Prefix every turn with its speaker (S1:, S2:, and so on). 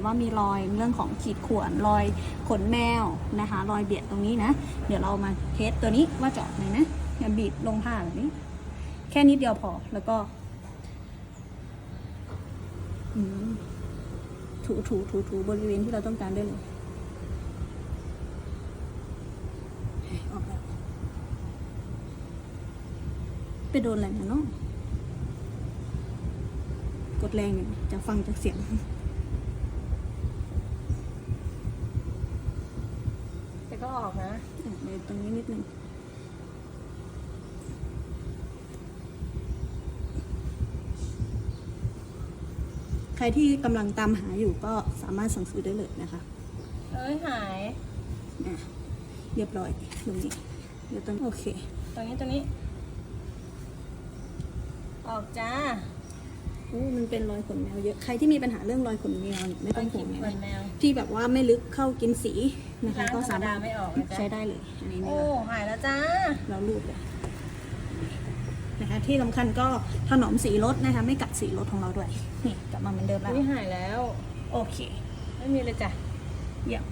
S1: นว่ามีรอยเรื่องของขีดข่วนรอยขนแมวนะคะ รอยเบียดตรงนี้นะ เดี๋ยวเรามาเทสตัวนี้ว่าเจาะไหนนะอย่าบีบลงผ้าแบบนี้ แค่นิดเดียวพอแล้วก็ถูถูถูถูบริเวณที่เราต้องการได้เลยออกแล้วไปโดนอะไรมาเนาะกดแรงอยู่จะฟังจากเสียง
S2: แต่ ก็ออกนะ
S1: อะเลยตรงนี้นิดนึงใครที่กำลังตามหาอยู่ก็สามารถสั่งซื้อได้เลยนะคะ
S2: เอ้ยหาย
S1: อะเรียบร้อยตรงนี้เดี๋ยวตรงโอเค
S2: ตรงนี้ตรงนี้ ออกจ้า
S1: โอ้มันเป็นรอยขนแมวเยอะ ใครที่มีปัญหาเรื่องรอยขนแมวเนี่ยไม่ต้องห่วง
S2: เหมื
S1: นะ
S2: อนแมว
S1: ที่แบบว่าไม่ลึกเข้ากินสีนะคะ
S2: ล้าง
S1: ก็สามารถ
S2: ธรรมดาไม่ออกนะจ๊ะ
S1: ใช้ได้เลยอันนี้ไม่
S2: โอ้
S1: เป็นไร
S2: หายแล้วจ้า
S1: เราลูบเลยนะคะ ที่สำคัญก็ถนอมสีรถนะคะ ไม่กัดสีรถของเราด้วย นี่กลับมาเหมือนเดิมแล้ว
S2: นี่หายแล้ว
S1: โอเค
S2: ไม่มีเลยจ้ะ
S1: เยี่ยม